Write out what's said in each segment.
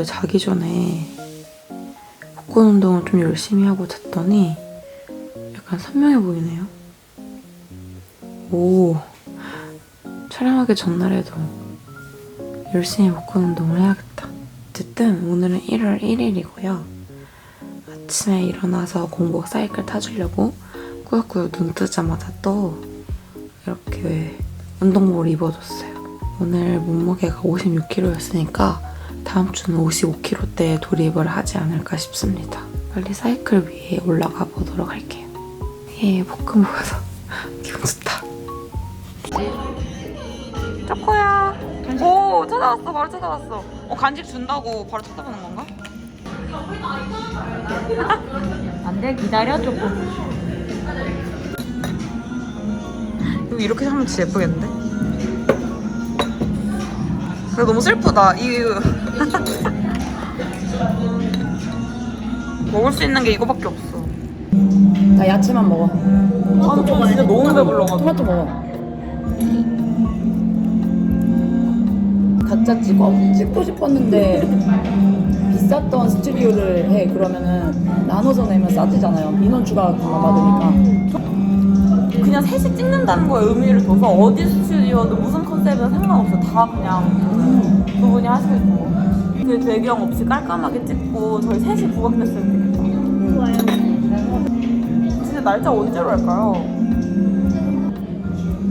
어제 자기 전에 복근 운동을 좀 열심히 하고 잤더니 약간 선명해 보이네요. 오, 촬영하기 전날에도 열심히 복근 운동을 해야겠다. 어쨌든 오늘은 1월 1일이고요. 아침에 일어나서 공복 사이클 타주려고 꾸역꾸역 눈 뜨자마자 또 이렇게 운동복을 입어줬어요. 오늘 몸무게가 56kg였으니까 다음 주는 55kg대에 돌입을 하지 않을까 싶습니다. 빨리 사이클 위에 올라가 보도록 할게요. 예, 복근 보여서 기분 좋다. 쪼코야. 오, 찾아왔어. 바로 찾아왔어. 어, 간식 준다고 바로 찾아보는 건가? 안 돼 기다려 조금 여기 이렇게 하면 진짜 예쁘겠는데? 근데 너무 슬프다. 이거 먹을 수 있는 게 이거밖에 없어. 나 야채만 먹어. 아, 저 진짜 너무 배불러가지고. 토마토 먹어. 각자 찍어. 찍고 싶었는데 비쌌던 스튜디오를 해. 그러면은 나눠서 내면 싸지잖아요. 민원 추가 받으니까. 그냥 셋이 찍는다는 거에 의미를 둬서 어디 스튜디오도 무슨 컨셉이든 상관없어. 다 그냥 두 분이 하시고. 그 배경 없이 깔끔하게 찍고 저희 셋이 부각됐으면 되겠다. 진짜 날짜 언제로 할까요?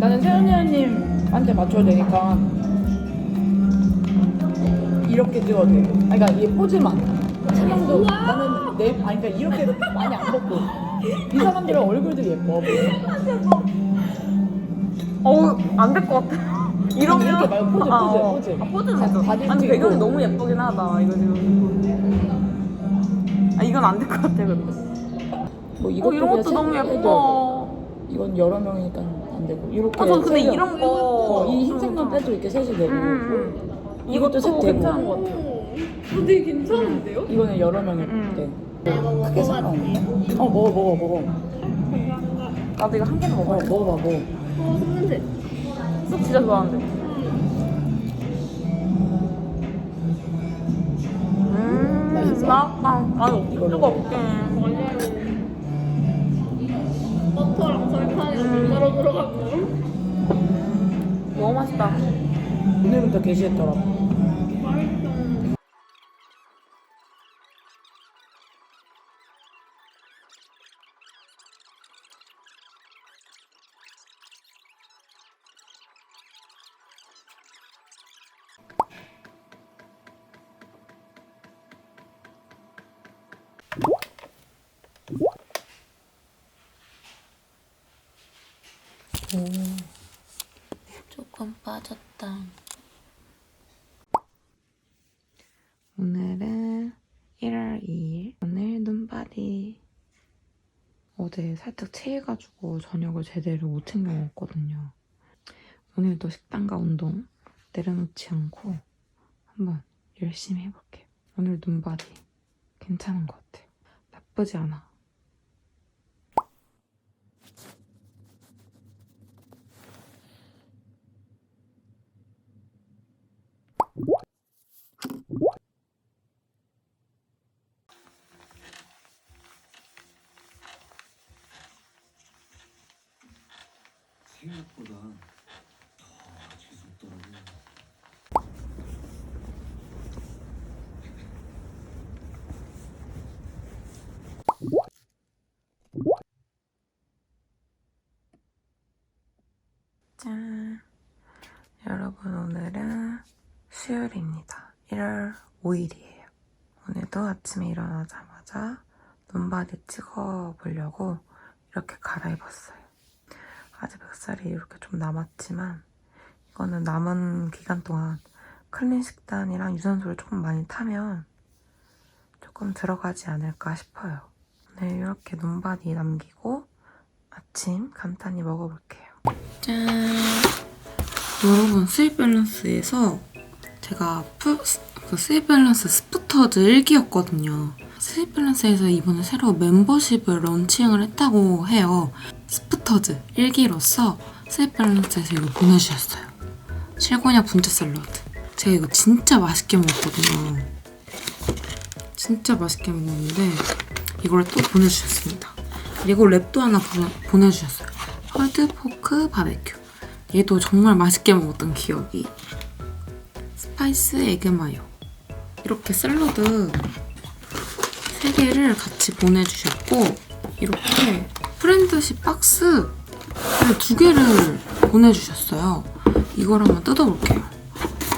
나는 세연이 언님한테 맞춰야 되니까 이렇게 찍어도 돼. 아니, 그러니까 이 포즈만. 촬영도 나는 내 아니 그러니까 이렇게 많이 안 벗고 이 사람들은 얼굴도 예뻐. 어우 안 될 것 같아. 이런 이렇게 말고 포즈, 아, 포즈, 어. 포즈. 아, 포즈는 되죠. 바지 아니 찍고. 배경이 너무 예쁘긴 하다. 이거 지금. 아 이건 안 될 것 같아 근데. 뭐어 이것도 이런 것도 너무 예뻐. 이건 여러 명이니까 안 되고 이렇게. 아 저 근데 세. 이런 거. 어, 이 흰색만 빼도 이렇게 셋이 되고 응, 응, 응. 이것도 색 되고 괜찮은 것 같아. 되게 괜찮은데요? 이거는 여러 명일 응. 때 크게 상관없네. 어 먹어 먹어 먹어. 나도 이거 한 개는 어 먹어야 돼. 먹어봐 먹어. 어, 손냄새. 쑥 진짜 좋아하는데. 음, 맛있어? 맛있다. 아니, 이걸로 이거 없게. 버터랑 설탕이랑 밀가루 들어가고. 너무 맛있다. 오늘부터 게시했더라고. 맛있어. 조금 빠졌다. 오늘은 1월 2일. 오늘 눈바디. 어제 살짝 체해가지고 저녁을 제대로 못 챙겨 먹었거든요. 오늘도 식단과 운동 내려놓지 않고 한번 열심히 해볼게요. 오늘 눈바디 괜찮은 것 같아. 나쁘지 않아. 생각보다 더 재수없더라고요. 짠. 여러분, 오늘은 수요일입니다. 1월 5일이에요. 오늘도 아침에 일어나자마자 눈바디 찍어보려고 이렇게 갈아입었어요. 아직 뱃살이 이렇게 좀 남았지만, 이거는 남은 기간 동안 클린 식단이랑 유산소를 조금 많이 타면 조금 들어가지 않을까 싶어요. 오늘 이렇게 눈바디 남기고 아침 간단히 먹어볼게요. 짠! 여러분, 스윗 밸런스에서 제가 푸, 그 스윗 밸런스 스푸터즈 1기였거든요. 스윗 밸런스에서 이번에 새로 멤버십을 런칭을 했다고 해요. 스프터즈 1기로서 스윗 밸런스에서 이거 보내주셨어요. 실곤약 분짜 샐러드. 제가 이거 진짜 맛있게 먹었거든요. 진짜 맛있게 먹었는데 이걸 또 보내주셨습니다. 그리고 랩도 하나 보, 보내주셨어요. 헐드 포크 바베큐. 얘도 정말 맛있게 먹었던 기억이. 스파이스 에그 마요. 이렇게 샐러드 3개를 같이 보내주셨고 이렇게 프렌드십 박스를 두 개를 보내주셨어요. 이걸 한번 뜯어볼게요.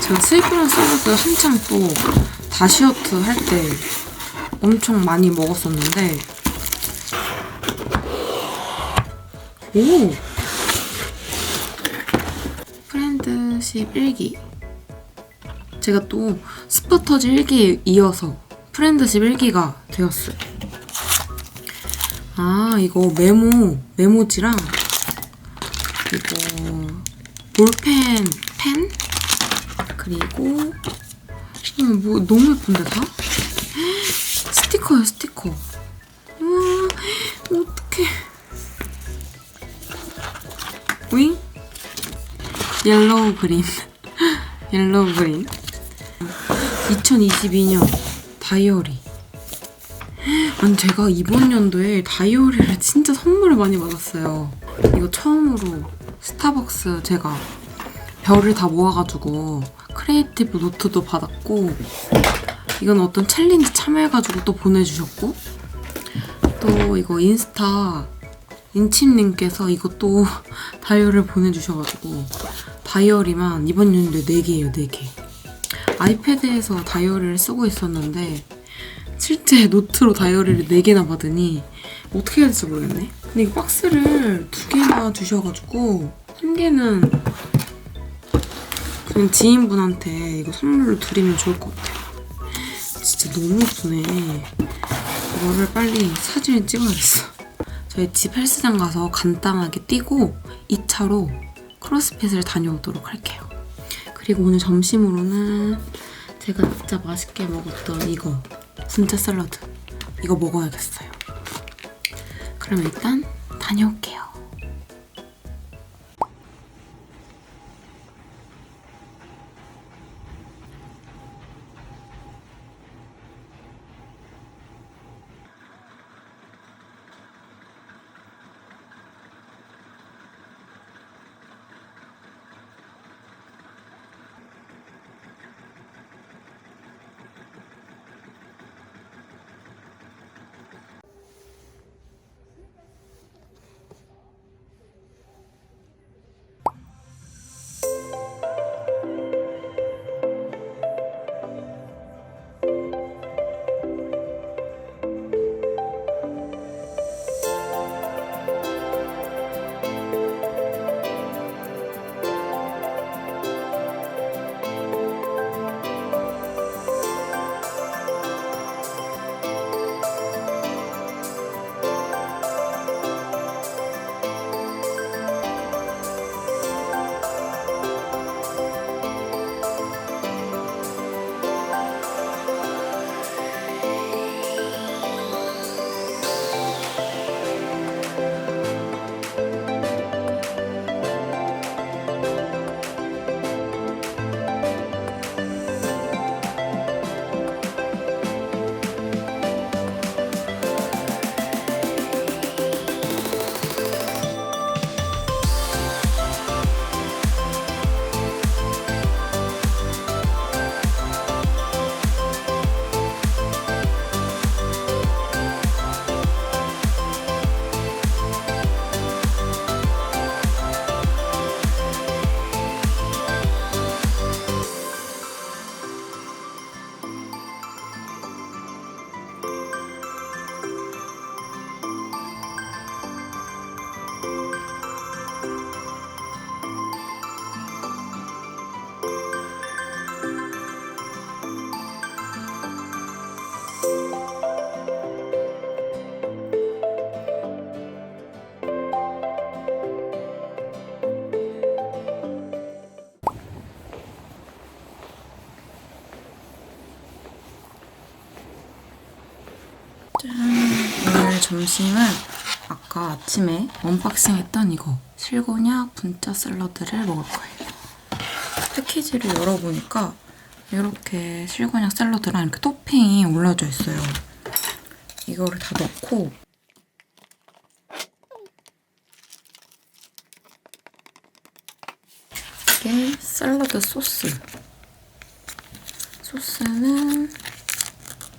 제가 스위프런 샐러드 한창 또 다시어트 할 때 엄청 많이 먹었었는데 오! 프렌드십 1기 제가 또 스포터즈 1기에 이어서 프렌드십 1기가 되었어요. 아, 이거 메모, 메모지랑 이거 볼펜 펜 그리고 어, 뭐 너무 예쁜데 다? 스티커요 스티커. 옐로우 그린. 옐로우 그린. 2022년 다이어리. 아니 제가 이번 연도에 다이어리를 진짜 선물을 많이 받았어요. 이거 처음으로 스타벅스 제가 별을 다 모아가지고 크리에이티브 노트도 받았고 이건 어떤 챌린지 참여해가지고 또 보내주셨고 또 이거 인스타 인침님께서 이것도 다이어리를 보내주셔가지고 다이어리만 이번 연도에 4개예요 4개 아이패드에서 다이어리를 쓰고 있었는데 실제 노트로 다이어리를 4개나 받으니 어떻게 해야 될지 모르겠네 근데 이 박스를 두 개나 주셔가지고 한 개는 그냥 지인분한테 이거 선물로 드리면 좋을 것 같아요. 진짜 너무 예쁘네. 이거를 빨리 사진을 찍어야겠어. 저희 집 헬스장 가서 간단하게 뛰고 2차로 크로스핏을 다녀오도록 할게요. 그리고 오늘 점심으로는 제가 진짜 맛있게 먹었던 이거 분짜 샐러드 이거 먹어야겠어요. 그럼 일단 다녀올게요. 점심은 아까 아침에 언박싱 했던 이거 실곤약 분짜 샐러드를 먹을 거예요. 패키지를 열어보니까 이렇게 실곤약 샐러드랑 이렇게 토핑이 올라져 있어요. 이거를 다 넣고 이게 샐러드 소스. 소스는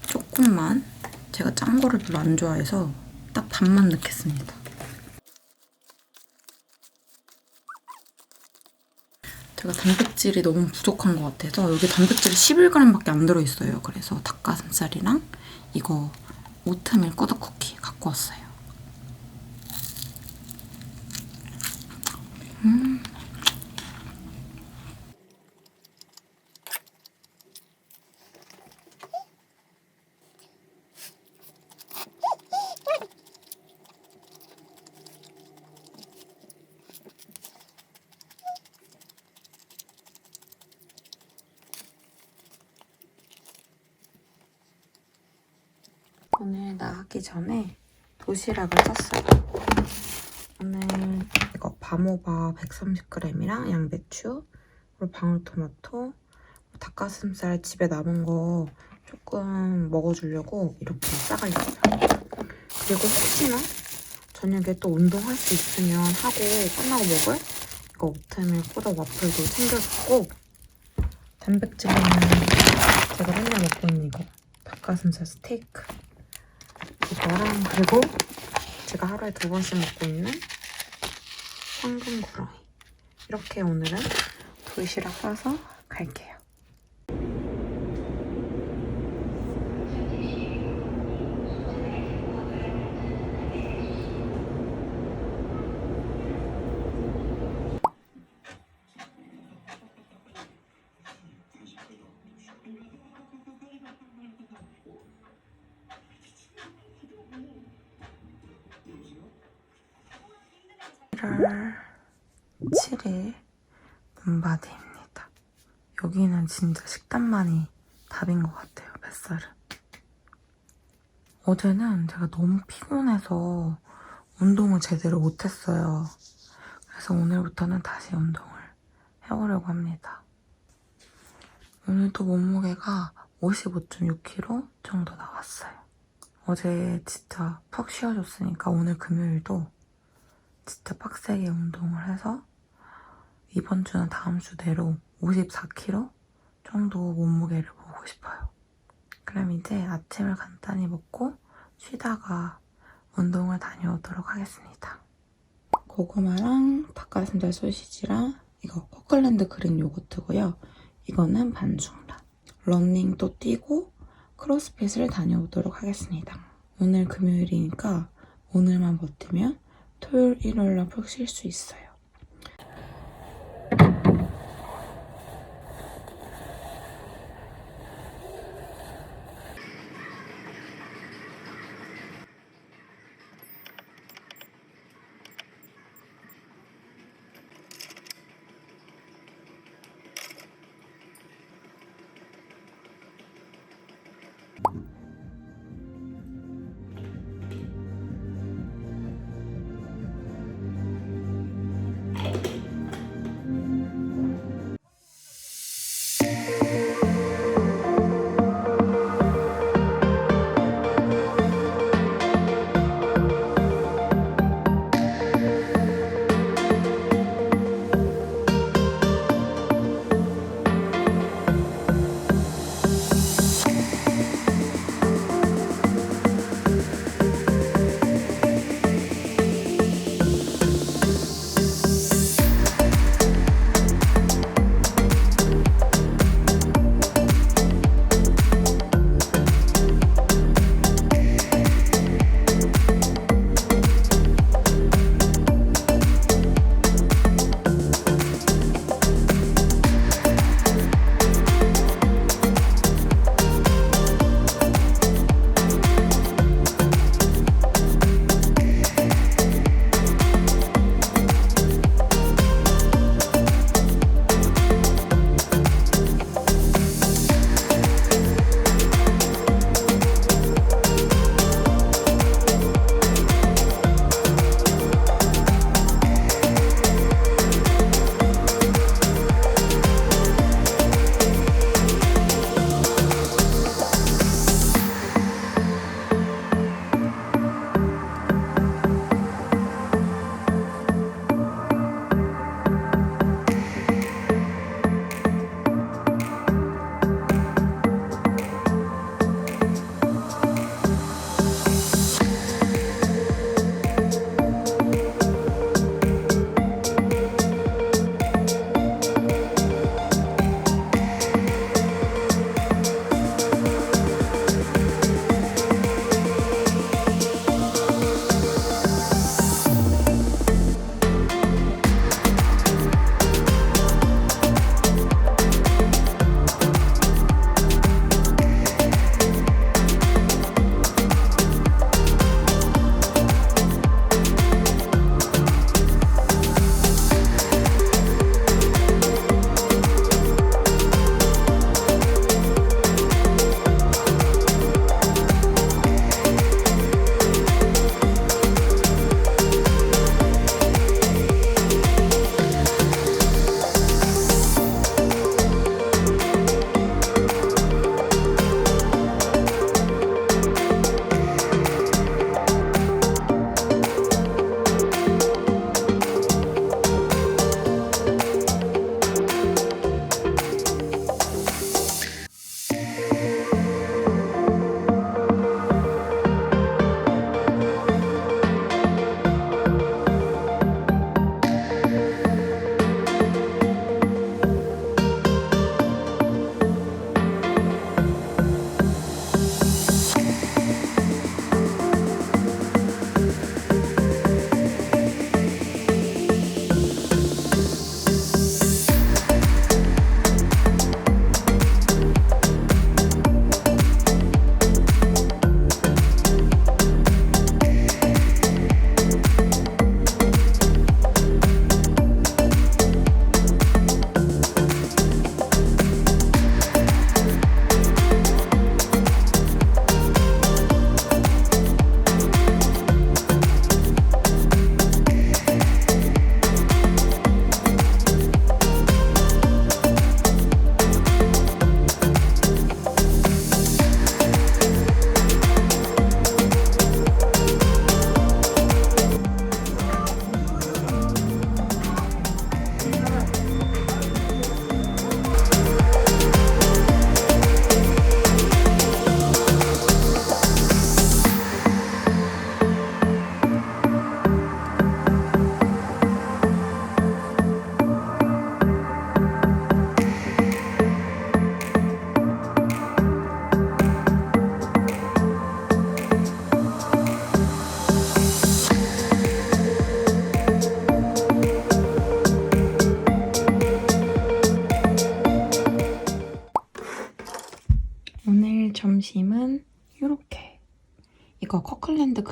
조금만 제가 짠 거를 별로 안 좋아해서 딱 반만 넣겠습니다. 제가 단백질이 너무 부족한 것 같아서 여기 단백질이 11g밖에 안 들어있어요. 그래서 닭가슴살이랑 이거 오트밀 꼬덕 쿠키 갖고 왔어요. 오늘 나가기 전에 도시락을 쌌어요. 오늘 이거 바모바 130g이랑 양배추, 그리고 방울토마토, 닭가슴살 집에 남은 거 조금 먹어주려고 이렇게 싸가려고요. 그리고 혹시나 저녁에 또 운동할 수 있으면 하고 끝나고 먹을 이거 오트밀 꼬덕 와플도 챙겨줬고 단백질은 제가 맨날 먹고 있는 이거 닭가슴살 스테이크 이거랑 그리고 제가 하루에 두 번씩 먹고 있는 황금 구렁이 이렇게 오늘은 도시락 싸서 갈게요. (1월 7일) 문바디입니다. 여기는 진짜 식단만이 답인 것 같아요, 뱃살은. 어제는 제가 너무 피곤해서 운동을 제대로 못했어요. 그래서 오늘부터는 다시 운동을 해보려고 합니다. 오늘도 몸무게가 55.6kg 정도 나왔어요. 어제 진짜 푹 쉬어줬으니까 오늘 금요일도 진짜 빡세게 운동을 해서 이번 주는 다음 주 내로 54kg 정도 몸무게를 보고 싶어요. 그럼 이제 아침을 간단히 먹고 쉬다가 운동을 다녀오도록 하겠습니다. 고구마랑 닭가슴살 소시지랑 이거 코클랜드 그린 요거트고요. 이거는 반죽란. 러닝도 뛰고 크로스핏을 다녀오도록 하겠습니다. 오늘 금요일이니까 오늘만 버티면 토요일, 일요일날 푹 쉴 수 있어요.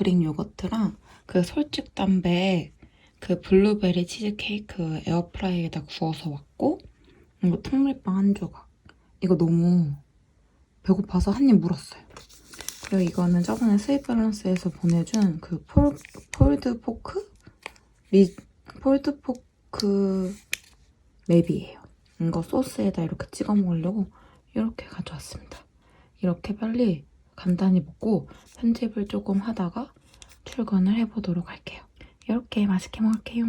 그릭 요거트랑 그 솔직 담배 그 블루베리 치즈케이크 에어프라이기에다 구워서 왔고 이거 통밀빵 한 조각. 이거 너무 배고파서 한 입 물었어요. 그리고 이거는 저번에 스윗밸런스에서 보내준 그 폴, 폴드 포크? 리, 폴드 포크 랩이에요. 이거 소스에다 이렇게 찍어 먹으려고 이렇게 가져왔습니다. 이렇게 빨리 간단히 먹고 편집을 조금 하다가 출근을 해보도록 할게요. 이렇게 맛있게 먹을게요.